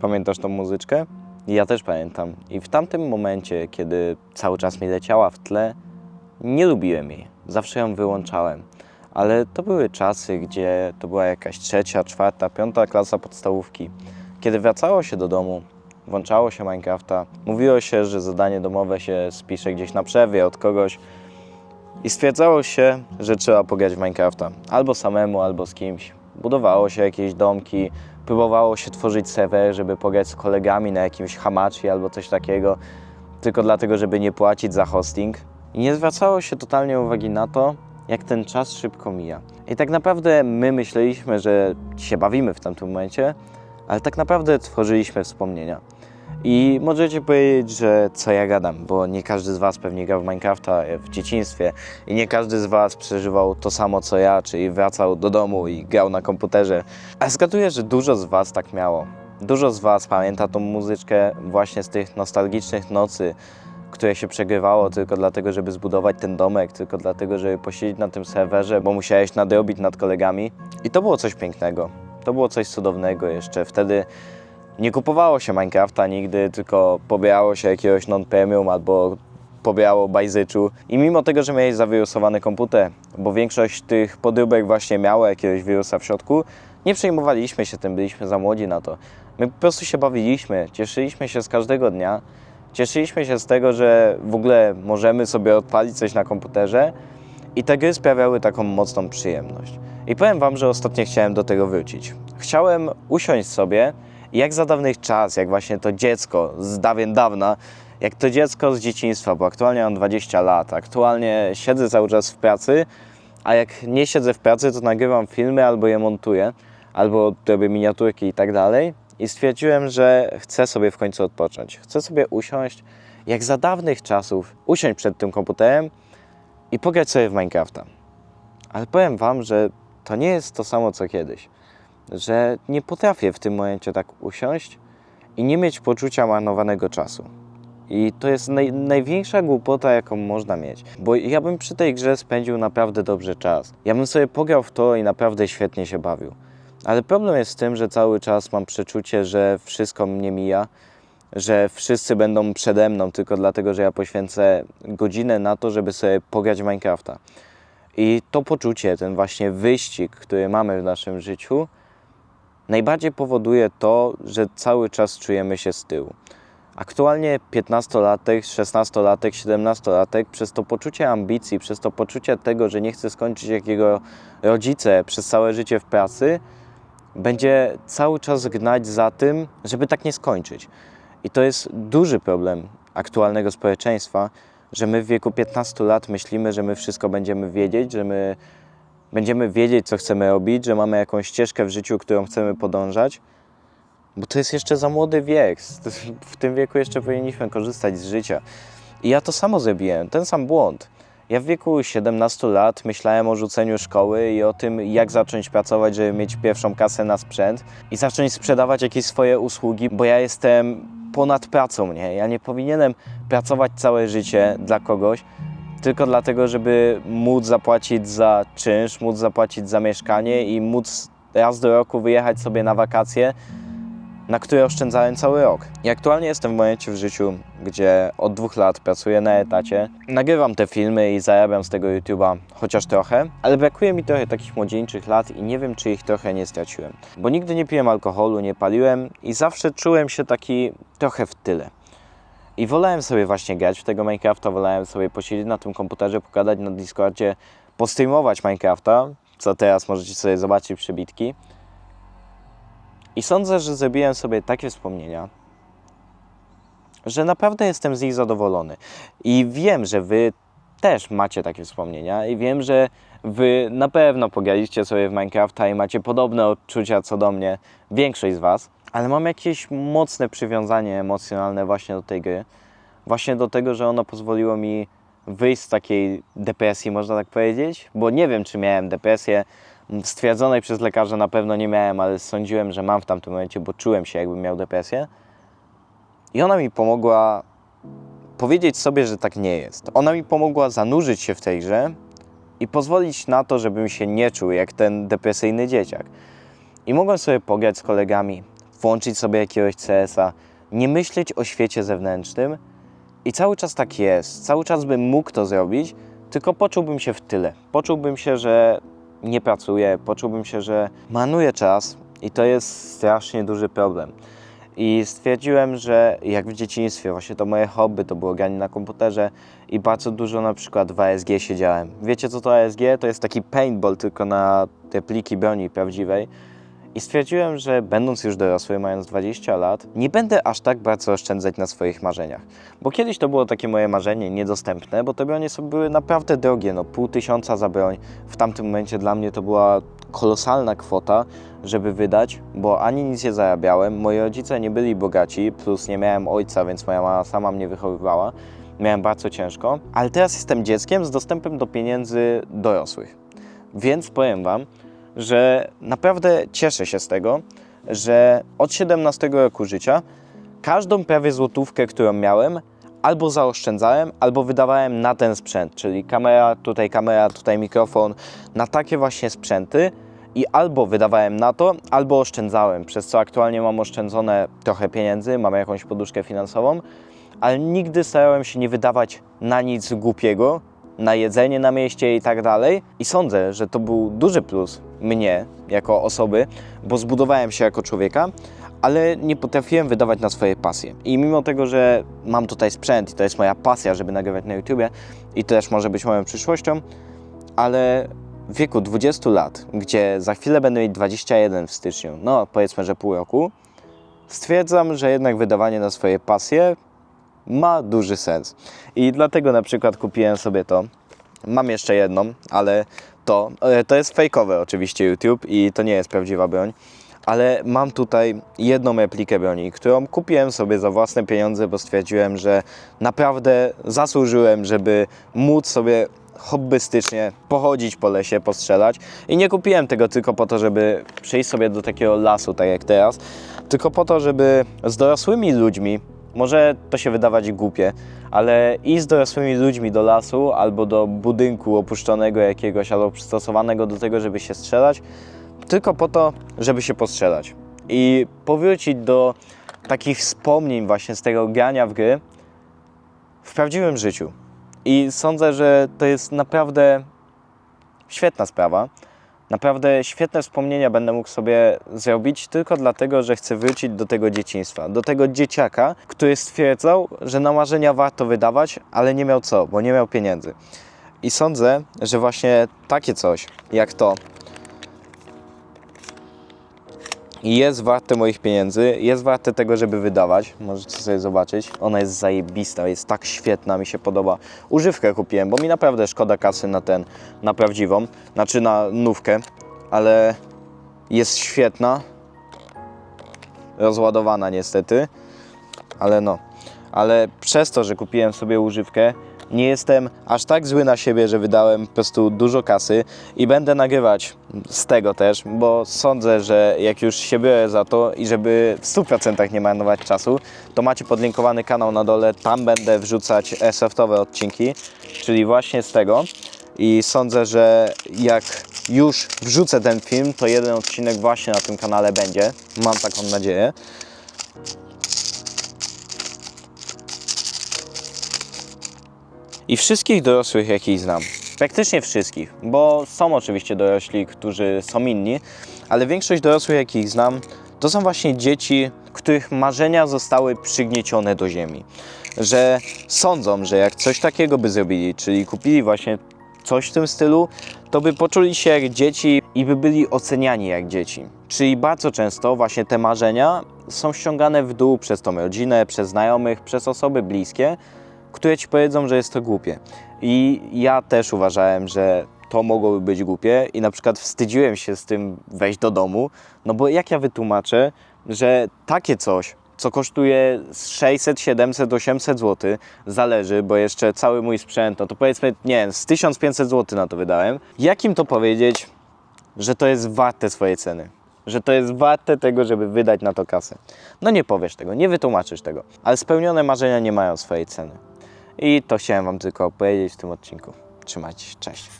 Pamiętasz tą muzyczkę? Ja też pamiętam. I w tamtym momencie, kiedy cały czas mi leciała w tle, nie lubiłem jej. Zawsze ją wyłączałem. Ale to były czasy, gdzie to była jakaś trzecia, czwarta, piąta klasa podstawówki. Kiedy wracało się do domu, włączało się Minecrafta, mówiło się, że zadanie domowe się spisze gdzieś na przerwie od kogoś i stwierdzało się, że trzeba pograć w Minecrafta. Albo samemu, albo z kimś. Budowało się jakieś domki, próbowało się tworzyć serwer, żeby pograć z kolegami na jakimś hamachi albo coś takiego, tylko dlatego, żeby nie płacić za hosting. I nie zwracało się totalnie uwagi na to, jak ten czas szybko mija. I tak naprawdę my myśleliśmy, że się bawimy w tamtym momencie, ale tak naprawdę tworzyliśmy wspomnienia. I możecie powiedzieć, że co ja gadam, bo nie każdy z Was pewnie grał w Minecrafta w dzieciństwie i nie każdy z Was przeżywał to samo co ja, czyli wracał do domu i grał na komputerze. Ale zgaduję, że dużo z Was tak miało. Dużo z Was pamięta tą muzyczkę właśnie z tych nostalgicznych nocy, które się przegrywało tylko dlatego, żeby zbudować ten domek, tylko dlatego, żeby posiedzieć na tym serwerze, bo musiałeś nadrobić nad kolegami. I to było coś pięknego. To było coś cudownego jeszcze. Wtedy nie kupowało się Minecrafta nigdy, tylko pobierało się jakiegoś non-premium albo pobierało bajzyczu. I mimo tego, że miałeś zawirusowany komputer, bo większość tych podróbek właśnie miało jakiegoś wirusa w środku, nie przejmowaliśmy się tym, byliśmy za młodzi na to. My po prostu się bawiliśmy, cieszyliśmy się z każdego dnia. Cieszyliśmy się z tego, że w ogóle możemy sobie odpalić coś na komputerze i te gry sprawiały taką mocną przyjemność. I powiem Wam, że ostatnio chciałem do tego wrócić. Chciałem usiąść sobie jak za dawnych czas, jak właśnie to dziecko z dawien dawna, jak to dziecko z dzieciństwa, bo aktualnie mam 20 lat, aktualnie siedzę cały czas w pracy, a jak nie siedzę w pracy, to nagrywam filmy albo je montuję, albo robię miniaturki i tak dalej. I stwierdziłem, że chcę sobie w końcu odpocząć. Chcę sobie usiąść, jak za dawnych czasów, usiąść przed tym komputerem i pograć sobie w Minecrafta. Ale powiem Wam, że to nie jest to samo co kiedyś. Że nie potrafię w tym momencie tak usiąść i nie mieć poczucia marnowanego czasu. I to jest naj, największa głupota, jaką można mieć. Bo ja bym przy tej grze spędził naprawdę dobrze czas. Ja bym sobie pograł w to i naprawdę świetnie się bawił. Ale problem jest z tym, że cały czas mam przeczucie, że wszystko mnie mija, że wszyscy będą przede mną tylko dlatego, że ja poświęcę godzinę na to, żeby sobie pograć Minecrafta. I to poczucie, ten właśnie wyścig, który mamy w naszym życiu, najbardziej powoduje to, że cały czas czujemy się z tyłu. Aktualnie 15-latek, 16-latek, 17-latek przez to poczucie ambicji, przez to poczucie tego, że nie chce skończyć jakiego rodzice przez całe życie w pracy, będzie cały czas gnać za tym, żeby tak nie skończyć. I to jest duży problem aktualnego społeczeństwa, że my w wieku 15 lat myślimy, że my wszystko będziemy wiedzieć, że my będziemy wiedzieć, co chcemy robić, że mamy jakąś ścieżkę w życiu, którą chcemy podążać, bo to jest jeszcze za młody wiek. W tym wieku jeszcze powinniśmy korzystać z życia. I ja to samo zrobiłem, ten sam błąd. Ja w wieku 17 lat myślałem o rzuceniu szkoły i o tym, jak zacząć pracować, żeby mieć pierwszą kasę na sprzęt i zacząć sprzedawać jakieś swoje usługi, bo ja jestem ponad pracą, nie? Ja nie powinienem pracować całe życie dla kogoś, tylko dlatego, żeby móc zapłacić za czynsz, móc zapłacić za mieszkanie i móc raz do roku wyjechać sobie na wakacje, na które oszczędzałem cały rok. I aktualnie jestem w momencie w życiu, gdzie od dwóch lat pracuję na etacie. Nagrywam te filmy i zarabiam z tego YouTube'a chociaż trochę, ale brakuje mi trochę takich młodzieńczych lat i nie wiem, czy ich trochę nie straciłem. Bo nigdy nie piłem alkoholu, nie paliłem i zawsze czułem się taki trochę w tyle. I wolałem sobie właśnie grać w tego Minecrafta, wolałem sobie posiedzieć na tym komputerze, pogadać na Discordzie, postreamować Minecrafta, co teraz możecie sobie zobaczyć przebitki. I sądzę, że zrobiłem sobie takie wspomnienia, że naprawdę jestem z nich zadowolony. I wiem, że Wy też macie takie wspomnienia i wiem, że Wy na pewno pograliście sobie w Minecrafta i macie podobne odczucia co do mnie, większość z Was, ale mam jakieś mocne przywiązanie emocjonalne właśnie do tej gry. Właśnie do tego, że ono pozwoliło mi wyjść z takiej depresji, można tak powiedzieć, bo nie wiem, czy miałem depresję. Stwierdzonej przez lekarza na pewno nie miałem, ale sądziłem, że mam w tamtym momencie, bo czułem się, jakbym miał depresję. I ona mi pomogła powiedzieć sobie, że tak nie jest. Ona mi pomogła zanurzyć się w tej grze i pozwolić na to, żebym się nie czuł jak ten depresyjny dzieciak. I mogłem sobie pograć z kolegami włączyć sobie jakiegoś CS-a, nie myśleć o świecie zewnętrznym. I cały czas tak jest. Cały czas bym mógł to zrobić, tylko poczułbym się w tyle. Poczułbym się, że nie pracuję, poczułbym się, że marnuję czas i to jest strasznie duży problem. I stwierdziłem, że jak w dzieciństwie, właśnie to moje hobby, to było granie na komputerze i bardzo dużo na przykład w ASG siedziałem. Wiecie co to ASG? To jest taki paintball tylko na te pliki broni prawdziwej. I stwierdziłem, że będąc już dorosły, mając 20 lat, nie będę aż tak bardzo oszczędzać na swoich marzeniach. Bo kiedyś to było takie moje marzenie niedostępne, bo te bronie sobie były naprawdę drogie, no pół tysiąca za broń. W tamtym momencie dla mnie to była kolosalna kwota, żeby wydać, bo ani nic nie zarabiałem, moi rodzice nie byli bogaci, plus nie miałem ojca, więc moja mama sama mnie wychowywała. Miałem bardzo ciężko, ale teraz jestem dzieckiem z dostępem do pieniędzy dorosłych. Więc powiem Wam, że naprawdę cieszę się z tego, że od 17 roku życia każdą prawie złotówkę, którą miałem, albo zaoszczędzałem, albo wydawałem na ten sprzęt, czyli kamera, tutaj kamera, tutaj mikrofon, na takie właśnie sprzęty i albo wydawałem na to, albo oszczędzałem, przez co aktualnie mam oszczędzone trochę pieniędzy, mam jakąś poduszkę finansową, ale nigdy starałem się nie wydawać na nic głupiego, na jedzenie na mieście i tak dalej. I sądzę, że to był duży plus mnie jako osoby, bo zbudowałem się jako człowieka, ale nie potrafiłem wydawać na swoje pasje. I mimo tego, że mam tutaj sprzęt i to jest moja pasja, żeby nagrywać na YouTubie i to też może być moją przyszłością, ale w wieku 20 lat, gdzie za chwilę będę mieć 21 w styczniu, no powiedzmy, że pół roku, stwierdzam, że jednak wydawanie na swoje pasje ma duży sens. I dlatego na przykład kupiłem sobie to. Mam jeszcze jedną, ale to, e, to jest fejkowe oczywiście YouTube i to nie jest prawdziwa broń. Ale mam tutaj jedną replikę broni, którą kupiłem sobie za własne pieniądze, bo stwierdziłem, że naprawdę zasłużyłem, żeby móc sobie hobbystycznie pochodzić po lesie, postrzelać. I nie kupiłem tego tylko po to, żeby przyjść sobie do takiego lasu, tak jak teraz, tylko po to, żeby z dorosłymi ludźmi może to się wydawać głupie, ale i z dorosłymi ludźmi do lasu albo do budynku opuszczonego jakiegoś, albo przystosowanego do tego, żeby się strzelać, tylko po to, żeby się postrzelać. I powrócić do takich wspomnień właśnie z tego grania w gry w prawdziwym życiu. I sądzę, że to jest naprawdę świetna sprawa. Naprawdę świetne wspomnienia będę mógł sobie zrobić tylko dlatego, że chcę wrócić do tego dzieciństwa, do tego dzieciaka, który stwierdzał, że na marzenia warto wydawać, ale nie miał co, bo nie miał pieniędzy. I sądzę, że właśnie takie coś jak to jest warte moich pieniędzy, jest warte tego, żeby wydawać. Możecie sobie zobaczyć. Ona jest zajebista, jest tak świetna, mi się podoba. Używkę kupiłem, bo mi naprawdę szkoda kasy na ten, na prawdziwą, znaczy na nówkę, ale jest świetna. Rozładowana niestety, ale no. Ale przez to, że kupiłem sobie używkę, nie jestem aż tak zły na siebie, że wydałem po prostu dużo kasy i będę nagrywać z tego też, bo sądzę, że jak już się biorę za to i żeby w 100% nie marnować czasu, to macie podlinkowany kanał na dole, tam będę wrzucać softowe odcinki, czyli właśnie z tego. I sądzę, że jak już wrzucę ten film, to jeden odcinek właśnie na tym kanale będzie. Mam taką nadzieję. I wszystkich dorosłych, jakich znam. Praktycznie wszystkich, bo są oczywiście dorośli, którzy są inni, ale większość dorosłych, jakich znam, to są właśnie dzieci, których marzenia zostały przygniecione do ziemi. Że sądzą, że jak coś takiego by zrobili, czyli kupili właśnie coś w tym stylu, to by poczuli się jak dzieci i by byli oceniani jak dzieci. Czyli bardzo często właśnie te marzenia są ściągane w dół przez tą rodzinę, przez znajomych, przez osoby bliskie, które ci powiedzą, że jest to głupie. I ja też uważałem, że to mogłoby być głupie i na przykład wstydziłem się z tym wejść do domu, no bo jak ja wytłumaczę, że takie coś, co kosztuje z 600, 700, 800 zł, zależy, bo jeszcze cały mój sprzęt, no to powiedzmy, nie wiem, z 1500 zł na to wydałem, jak im to powiedzieć, że to jest warte swojej ceny? Że to jest warte tego, żeby wydać na to kasę. No nie powiesz tego, nie wytłumaczysz tego, ale spełnione marzenia nie mają swojej ceny. I to chciałem Wam tylko opowiedzieć w tym odcinku. Trzymajcie się, cześć.